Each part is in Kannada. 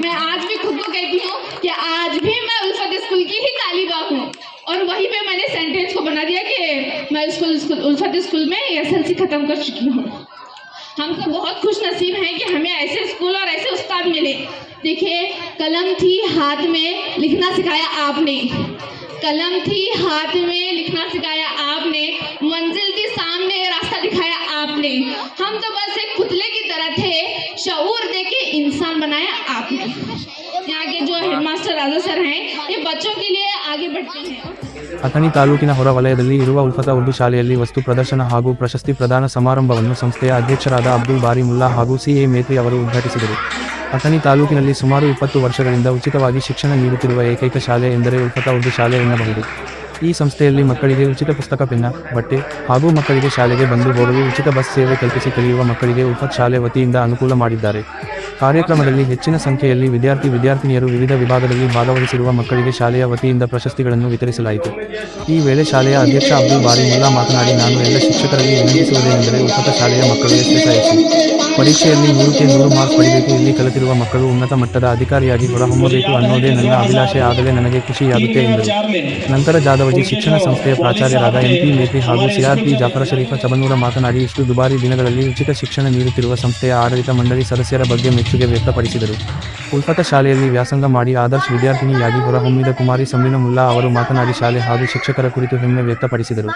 मैं आज भी खुद को कहती हूँ कि आज भी मैं उल्फत स्कूल की ही तालिबा हूँ और वहीं पे मैंने सेंटेंस को बना दिया कि मैं स्कूल उल्फत स्कूल में एसएलसी खत्म कर चुकी हूँ। हम तो बहुत खुश नसीब हैं कि हमें ऐसे स्कूल और ऐसे उस्ताद मिले। देखिए, कलम थी हाथ में, लिखना सिखाया आपने। कलम थी हाथ में के इंसान बनाया आपने यहाँ के जो हेडमास्टर राजा सर हैं ये बच्चों के लिए आगे बढ़ते हैं ಅಥಣಿ ತಾಲೂಕಿನ ಹೊರವಲಯದಲ್ಲಿ ಇರುವ ಉಲ್ಫತ ಉರ್ದು ಶಾಲೆಯಲ್ಲಿ ವಸ್ತು ಪ್ರದರ್ಶನ ಹಾಗೂ ಪ್ರಶಸ್ತಿ ಪ್ರದಾನ ಸಮಾರಂಭವನ್ನು ಸಂಸ್ಥೆಯ ಅಧ್ಯಕ್ಷರಾದ ಅಬ್ದುಲ್ ಬಾರಿ ಮುಲ್ಲಾ ಹಾಗೂ ಸಿಎ ಮೇತ್ರಿ ಅವರು ಉದ್ಘಾಟಿಸಿದರು ಅಥಣಿ ತಾಲೂಕಿನಲ್ಲಿ ಸುಮಾರು ಇಪ್ಪತ್ತು ವರ್ಷಗಳಿಂದ ಉಚಿತವಾಗಿ ಶಿಕ್ಷಣ ನೀಡುತ್ತಿರುವ ಏಕೈಕ ಶಾಲೆ ಎಂದರೆ ಉಲ್ಫತ ಉರ್ದು ಶಾಲೆ ಎನ್ನಬಹುದು ಈ ಸಂಸ್ಥೆಯಲ್ಲಿ ಮಕ್ಕಳಿಗೆ ಉಚಿತ ಪುಸ್ತಕ ಪೆನ್ನ ಬಟ್ಟೆ ಹಾಗೂ ಮಕ್ಕಳಿಗೆ ಶಾಲೆಗೆ ಬಂದು ಹೋಗಲು ಉಚಿತ ಬಸ್ ಸೇವೆ ಕಲ್ಪಿಸಿ ಕಲಿಯುವ ಮಕ್ಕಳಿಗೆ ಉಲ್ಫತ್ ಶಾಲೆ ವತಿಯಿಂದ ಅನುಕೂಲ ಮಾಡಿದ್ದಾರೆ ಕಾರ್ಯಕ್ರಮದಲ್ಲಿ ಹೆಚ್ಚಿನ ಸಂಖ್ಯೆಯಲ್ಲಿ ವಿದ್ಯಾರ್ಥಿ ವಿದ್ಯಾರ್ಥಿನಿಯರು ವಿವಿಧ ವಿಭಾಗದಲ್ಲಿ ಭಾಗವಹಿಸಿರುವ ಮಕ್ಕಳಿಗೆ ಶಾಲೆಯ ವತಿಯಿಂದ ಪ್ರಶಸ್ತಿಗಳನ್ನು ವಿತರಿಸಲಾಯಿತು. ಈ ವೇಳೆ ಶಾಲೆಯ ಅಧ್ಯಕ್ಷ ಅಬ್ದುಲ್ ಬಾರಿ ಮುಲ್ಲಾ ಮಾತನಾಡಿ, ನಾನು ಎಲ್ಲ ಶಿಕ್ಷಕರಲ್ಲಿ ವಿನಂತಿಸುವುದೇನೆಂದರೆ ಉನ್ನತ ಶಾಲೆಯ ಮಕ್ಕಳಿಗೆ ಎಸ್ಎಸ್ಐಸಿ ಪರೀಕ್ಷೆಯಲ್ಲಿ ನೂರಕ್ಕೆ ನೂರು ಮಾರ್ಕ್ ಪಡೆಯಬೇಕು ಇಲ್ಲಿ ಕಲಿತಿರುವ ಮಕ್ಕಳು ಉನ್ನತ ಮಟ್ಟದ ಅಧಿಕಾರಿಯಾಗಿ ಹೊರಹೊಮ್ಮಬೇಕು ಅನ್ನೋದೇ ನನ್ನ ಅಭಿಲಾಷೆ. ಆಗಲೇ ನನಗೆ ಖುಷಿಯಾಗುತ್ತೆ ಎಂದರು. ನಂತರ ಜಾದವಜಿ ಶಿಕ್ಷಣ ಸಂಸ್ಥೆಯ ಪ್ರಾಚಾರ್ಯರಾದ ಎಂಪಿ ಮೇತ್ರಿ ಹಾಗೂ ಸಿಆರ್ಪಿ ಜಾಫರ ಶರೀಫ ಚಬನೂರ ಮಾತನಾಡಿ, ಇಷ್ಟು ದುಬಾರಿ ದಿನಗಳಲ್ಲಿ ಉಚಿತ ಶಿಕ್ಷಣ ನೀಡುತ್ತಿರುವ ಸಂಸ್ಥೆಯ ಆಡಳಿತ ಮಂಡಳಿ ಸದಸ್ಯರ ಬಗ್ಗೆ ಮೆಚ್ಚುಗೆ ವ್ಯಕ್ತಪಡಿಸಿದರು. ಉಲ್ಪತ ಶಾಲೆಯಲ್ಲಿ ವ್ಯಾಸಂಗ ಮಾಡಿ ಆದರ್ಶ ವಿದ್ಯಾರ್ಥಿನಿಯಾಗಿ ಹೊರಹೊಮ್ಮಿದ ಕುಮಾರಿ ಸಂಬಿನ ಮುಲ್ಲಾ ಅವರು ಮಾತನಾಡಿ, ಶಾಲೆ ಹಾಗೂ ಶಿಕ್ಷಕರ ಕುರಿತು ಹೆಮ್ಮೆ ವ್ಯಕ್ತಪಡಿಸಿದರು.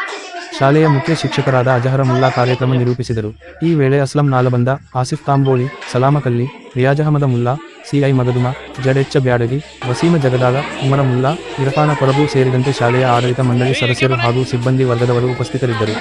ಶಾಲೆಯ ಮುಖ್ಯ ಶಿಕ್ಷಕರಾದ ಅಜಹರ ಮುಲ್ಲಾ ಕಾರ್ಯಕ್ರಮ ನಿರೂಪಿಸಿದರು. ಈ ವೇಳೆ ಅಸ್ಲಂ ನಾಲಬಂದ ಆಸಿಫ್ ತಾಂಬೋಳಿ, ಸಲಾಮಕಲ್ಲಿ, ರಿಯಾಜ್ ಅಹಮದ ಮುಲ್ಲಾ ಸಿಐ ಮಗದುಮ, ಜಡೆಚ್ಚ ಬ್ಯಾಡಗಿ, ವಸೀಮ ಜಗದಾಗ, ಉಮರ ಮುಲ್ಲಾ, ಇರಫಾನ ಕೊರಬು ಸೇರಿದಂತೆ ಶಾಲೆಯ ಆಡಳಿತ ಮಂಡಳಿ ಸದಸ್ಯರು ಹಾಗೂ ಸಿಬ್ಬಂದಿ ವರ್ಗದವರು ಉಪಸ್ಥಿತರಿದ್ದರು.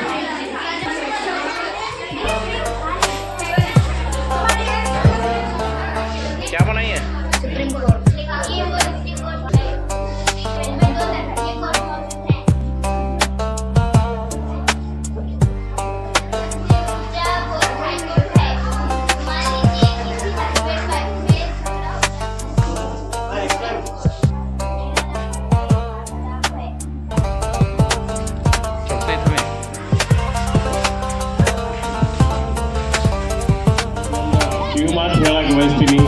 ಕಿವಿ ಮಾತು ಹೇಳಕ್ಕೆ ಬಯಸ್ತೀನಿ.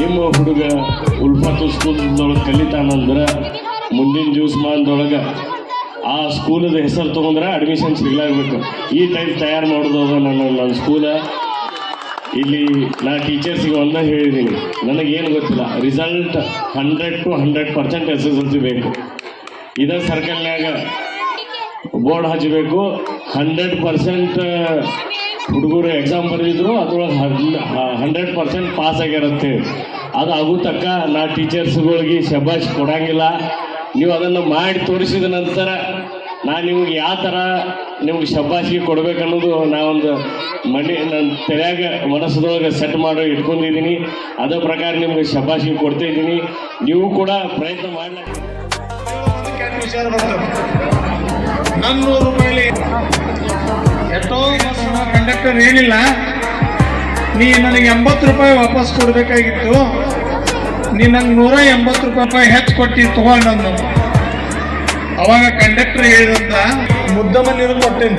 ನಿಮ್ಮ ಹುಡುಗ ಉಲ್ಫತ್ತು ಸ್ಕೂಲ್ದೊಳಗೆ ಕಲಿತಾನಂದ್ರೆ ಮುಂದಿನ ದಿವಸಮಾನದೊಳಗೆ ಆ ಸ್ಕೂಲದ ಹೆಸರು ತೊಗೊಂಡ್ರೆ ಅಡ್ಮಿಷನ್ ಸಿಗ್ಲಾಗಬೇಕು. ಈ ಟೈಪ್ ತಯಾರು ಮಾಡೋದು ನಾನು ನನ್ನ ನನ್ನ ಸ್ಕೂಲ. ಇಲ್ಲಿ ನಾ ಟೀಚರ್ಸಿಗೆ ಒಂದ ಹೇಳಿದ್ದೀನಿ. ನನಗೇನು ಗೊತ್ತಿಲ್ಲ. Result hundred to hundred percent S S L C ಬೇಕು. ಇದೇ ಸರ್ಕಲ್ನಾಗ ಬೋರ್ಡ್ ಹಚ್ಚಬೇಕು ಹಂಡ್ರೆಡ್ ಪರ್ಸೆಂಟ್ ಹುಡುಗರು ಎಕ್ಸಾಮ್ ಬರೆದಿದ್ರು, ಅದ್ರೊಳಗೆ ಹಂಡ್ರೆಡ್ ಪರ್ಸೆಂಟ್ ಪಾಸ್ ಆಗಿರುತ್ತೆ. ಅದು ಆಗೋ ತಕ್ಕ ನಾ ಟೀಚರ್ಸ್ಗಳಿಗೆ ಶಬಾಷ್ ಕೊಡಂಗಿಲ್ಲ. ನೀವು ಅದನ್ನು ಮಾಡಿ ತೋರಿಸಿದ ನಂತರ ನಾನು ನಿಮ್ಗೆ ಯಾವ ಥರ ನಿಮ್ಗೆ ಶಬಾಷಿಗೆ ಕೊಡ್ಬೇಕನ್ನೋದು ನಾವೊಂದು ಮಂಡಿ ನನ್ನ ತಲೆಯಾಗ, ಮನಸ್ಸದೊಳಗೆ ಸೆಟ್ ಮಾಡಿ ಇಟ್ಕೊಂಡಿದ್ದೀನಿ. ಅದೇ ಪ್ರಕಾರ ನಿಮ್ಗೆ ಶಬಾಷಿಗೆ ಕೊಡ್ತಾ ಇದ್ದೀನಿ. ನೀವು ಕೂಡ ಪ್ರಯತ್ನ ಮಾಡಲಿ. ಬರ್ತದೆ ರೂಪಾಯಿ ಎಷ್ಟೋ ಕಂಡಕ್ಟರ್ ಹೇಳಿಲ್ಲ ನೀ ನನಗೆ ಎಂಬತ್ತು ರೂಪಾಯಿ ವಾಪಸ್ ಕೊಡಬೇಕಾಗಿತ್ತು. ನೀ ನಂಗೆ ನೂರ ಎಂಬತ್ತು ರೂಪಾಯಿ ಹೆಚ್ಚು ಕೊಟ್ಟು ತಗೊಂಡು ಅವಾಗ ಕಂಡಕ್ಟರ್ ಹೇಳಿದಂತ ಮುದ್ದಮ್ಮ ನೀರು ಕೊಟ್ಟೇನಿ.